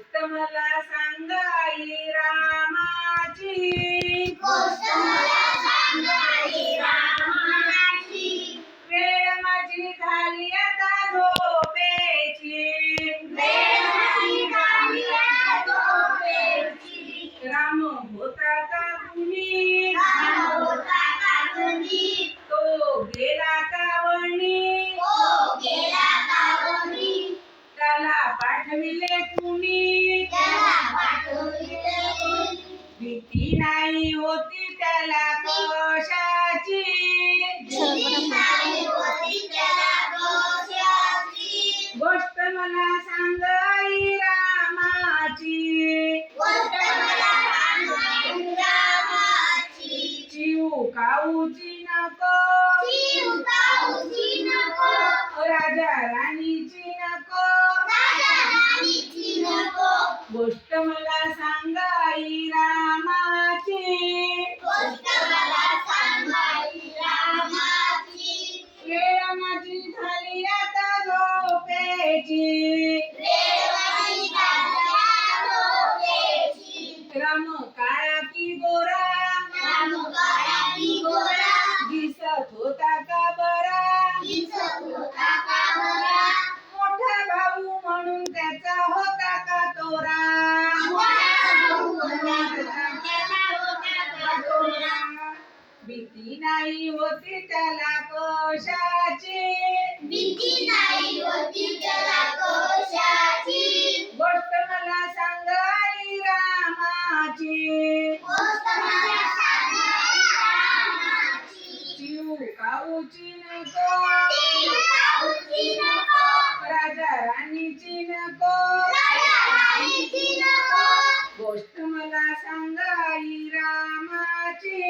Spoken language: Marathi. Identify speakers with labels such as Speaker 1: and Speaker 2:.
Speaker 1: गोष्ट मला सांगाई रामाची. वेळ माझी झाली आता झोपेची. राम होता का तुम्ही? तो गेला कावणी त्याला पाठविले तुम्ही. भीती नाही होती त्याला कशाची गोष्ट मला सांग आई रामाची. चिऊ काऊची नको. राजा राणीची नको. गोष्ट मला झोपेची राम काळा की गोरा. दिसत होता का बरा? मोठा भाऊ म्हणून त्याचा होता का तोरा? भीती नाही होती त्याला कशाची.
Speaker 2: भीती नाही
Speaker 1: काऊची नको. राजा राणीची नको. गोष्ट मला सांगाई रामाची.